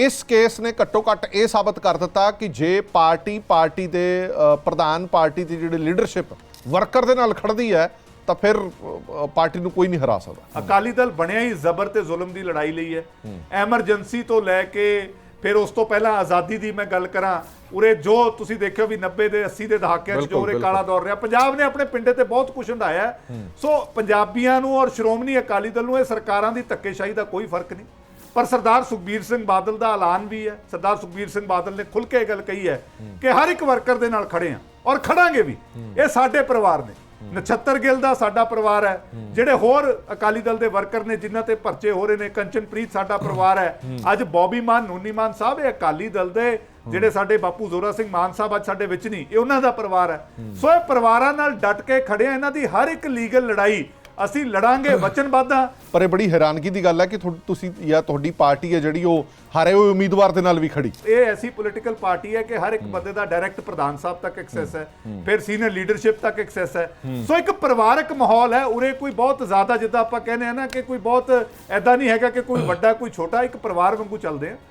ਇਸ ਕੇਸ ਨੇ ਘੱਟੋ ਘੱਟ ਇਹ ਸਾਬਤ ਕਰ ਦਿੱਤਾ ਕਿ ਜੇ ਪਾਰਟੀ ਪਾਰਟੀ ਦੇ ਪ੍ਰਧਾਨ ਪਾਰਟੀ ਦੀ ਜਿਹੜੀ ਲੀਡਰਸ਼ਿਪ ਵਰਕਰ ਦੇ ਨਾਲ ਖੜਦੀ ਹੈ ਤਾਂ ਫਿਰ ਪਾਰਟੀ ਨੂੰ ਕੋਈ ਨਹੀਂ ਹਰਾ ਸਕਦਾ ਅਕਾਲੀ ਦਲ ਬਣਿਆ ਹੀ ਜ਼ਬਰ ਤੇ ਜ਼ੁਲਮ ਦੀ ਲੜਾਈ ਲਈ ਹੈ ਐਮਰਜੈਂਸੀ ਤੋਂ ਲੈ ਕੇ ਫਿਰ ਉਸ ਤੋਂ ਪਹਿਲਾਂ ਆਜ਼ਾਦੀ ਦੀ ਮੈਂ ਗੱਲ ਕਰਾਂ ਉਰੇ ਜੋ ਤੁਸੀਂ ਦੇਖਿਓ ਵੀ 90 ਦੇ 80 ਦੇ ਦਹਾਕਿਆਂ 'ਚ ਜੋ ਉਰੇ। ਕਾਲਾ ਦੌਰ ਰਿਹਾ ਪੰਜਾਬ ਨੇ ਆਪਣੇ ਪਿੰਡੇ ਤੇ ਬਹੁਤ ਕੁਝ ਹੰਡਾਇਆ। ਸੋ ਪੰਜਾਬੀਆਂ ਨੂੰ ਔਰ ਸ਼੍ਰੋਮਣੀ ਅਕਾਲੀ ਦਲ ਨੂੰ ਇਹ ਸਰਕਾਰਾਂ ਦੀ ਧੱਕੇਸ਼ਾਹੀ ਦਾ ਕੋਈ ਫ਼ਰਕ ਨਹੀਂ ਪਰ ਸਰਦਾਰ ਸੁਖਬੀਰ ਸਿੰਘ ਬਾਦਲ ਦਾ ਐਲਾਨ ਵੀ ਹੈ। ਸਰਦਾਰ ਸੁਖਬੀਰ ਸਿੰਘ ਬਾਦਲ ਨੇ ਖੁੱਲ ਕੇ ਇਹ ਗੱਲ ਕਹੀ ਹੈ ਕਿ ਹਰ ਇੱਕ ਵਰਕਰ ਦੇ ਨਾਲ ਖੜੇ ਆ ਔਰ ਖੜਾਂਗੇ ਵੀ। ਇਹ ਸਾਡੇ ਪਰਿਵਾਰ ਨੇ। ਨਛੱਤਰ ਗਿੱਲ ਦਾ ਸਾਡਾ ਪਰਿਵਾਰ ਹੈ। ਜਿਹੜੇ ਹੋਰ ਅਕਾਲੀ ਦਲ ਦੇ ਵਰਕਰ ਨੇ, ਜਿਨ੍ਹਾਂ ਤੇ ਪਰਚੇ ਹੋ ਰਹੇ ਨੇ, ਕੰਚਨਪ੍ਰੀਤ ਸਾਡਾ ਪਰਿਵਾਰ ਹੈ। ਅੱਜ ਬੌਬੀ ਮਾਨ, ਨੂਨੀ ਮਾਨ ਸਾਹਿਬ, ਇਹ ਅਕਾਲੀ ਦਲ ਦੇ ਜਿਹੜੇ ਸਾਡੇ ਬਾਪੂ ਜ਼ੋਰਾ ਸਿੰਘ ਮਾਨ ਸਾਹਿਬ ਅੱਜ ਸਾਡੇ ਵਿੱਚ ਨਹੀਂ, ਇਹ ਉਹਨਾਂ ਦਾ ਪਰਿਵਾਰ ਹੈ। ਸੋ ਇਹ ਪਰਿਵਾਰਾਂ ਨਾਲ ਡਟ ਕੇ ਖੜੇ ਆ। ਇਹਨਾਂ ਦੀ ਹਰ ਇੱਕ ਲੀਗਲ ਲੜਾਈ ਅਸੀਂ ਲੜਾਂਗੇ ਵਚਨਬੱਧ ਹਾਂ ਪਰ ਇਹ ਬੜੀ ਹੈਰਾਨਗੀ ਦੀ ਗੱਲ ਹੈ ਕਿ ਤੁਸੀਂ ਜਾਂ ਤੁਹਾਡੀ ਪਾਰਟੀ ਹੈ ਜਿਹੜੀ ਉਹ ਹਾਰੇ ਹੋਏ ਉਮੀਦਵਾਰ ਦੇ ਨਾਲ ਵੀ ਖੜੀ। ਇਹ ਐਸੀ ਪੋਲੀਟੀਕਲ ਪਾਰਟੀ ਹੈ ਕਿ ਹਰ ਇੱਕ ਬੰਦੇ ਦਾ ਡਾਇਰੈਕਟ ਪ੍ਰਧਾਨ ਸਾਹਿਬ ਤੱਕ ਐਕਸੈਸ ਹੈ ਫਿਰ ਸੀਨੀਅਰ ਲੀਡਰਸ਼ਿਪ ਤੱਕ ਐਕਸੈਸ ਹੈ। ਸੋ ਇੱਕ ਪਰਿਵਾਰਕ ਮਾਹੌਲ ਹੈ ਉਰੇ ਕੋਈ ਬਹੁਤ ਜ਼ਿਆਦਾ ਜਿੱਦਾਂ ਆਪਾਂ ਕਹਿੰਦੇ ਆ ਨਾ ਕਿ ਕੋਈ ਬਹੁਤ ਐਦਾਂ ਨਹੀਂ ਹੈਗਾ ਕਿ ਕੋਈ ਵੱਡਾ ਕੋਈ ਛੋਟਾ ਇੱਕ ਪਰਿਵਾਰ ਵਾਂਗੂ ਚੱਲਦੇ ਆ।